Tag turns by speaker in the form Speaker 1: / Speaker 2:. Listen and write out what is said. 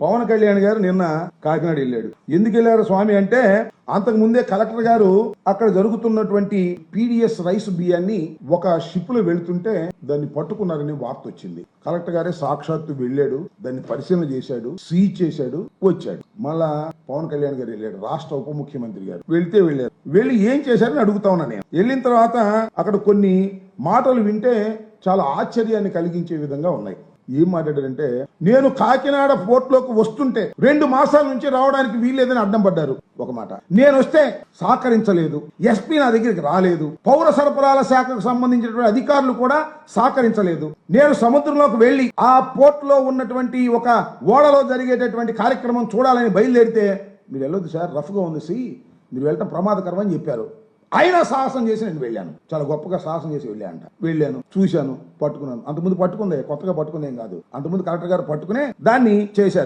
Speaker 1: పవన్ కళ్యాణ్ గారు నిన్న కాకినాడ వెళ్ళాడు. ఎందుకు వెళ్ళారు స్వామి అంటే అంతకు ముందే కలెక్టర్ గారు అక్కడ జరుగుతున్నటువంటి పీడిఎస్ రైస్ బియ్యాన్ని ఒక షిప్లో వెళుతుంటే దాన్ని పట్టుకున్నారని వార్త వచ్చింది. కలెక్టర్ గారే సాక్షాత్తు వెళ్ళాడు దాన్ని పరిశీలన చేశాడు సీజ్ చేశాడు వచ్చాడు. మళ్ళా పవన్ కళ్యాణ్ గారు వెళ్ళాడు రాష్ట్ర ఉప ముఖ్యమంత్రి గారు. వెళ్తే వెళ్ళారు. వెళ్ళి ఏం చేశారని అడుగుతా ఉన్నా నేను. వెళ్ళిన తర్వాత అక్కడ కొన్ని మాటలు వింటే చాలా ఆశ్చర్యాన్ని కలిగించే విధంగా ఉన్నాయి. ఏం మాట్లాడారంటే నేను కాకినాడ పోర్ట్లోకి వస్తుంటే రెండు మాసాల నుంచి రావడానికి వీల్లేదని అడ్డం పడ్డారు. ఒక మాట. నేను వస్తే సహకరించలేదు. ఎస్పీ నా దగ్గరికి రాలేదు. పౌర సరఫరాల శాఖకు సంబంధించినటువంటి అధికారులు కూడా సహకరించలేదు. నేను సముద్రంలోకి వెళ్ళి ఆ పోర్ట్లో ఉన్నటువంటి ఒక ఓడలో జరిగేటటువంటి కార్యక్రమం చూడాలని బయలుదేరితే మీరు వెళ్ళొద్దు సార్ రఫ్గా ఉంది సి. మీరు వెళ్ళటం ప్రమాదకరం అని చెప్పారు. అయినా సాహసం చేసి నేను వెళ్ళాను. చాలా గొప్పగా సాహసం చేసి వెళ్ళానంట. వెళ్ళాను చూశాను పట్టుకున్నాను. అంతకుముందు పట్టుకుందే కొత్తగా పట్టుకుందేం కాదు. అంతకుముందు కలెక్టర్ గారు పట్టుకునే దాన్ని చేశారు.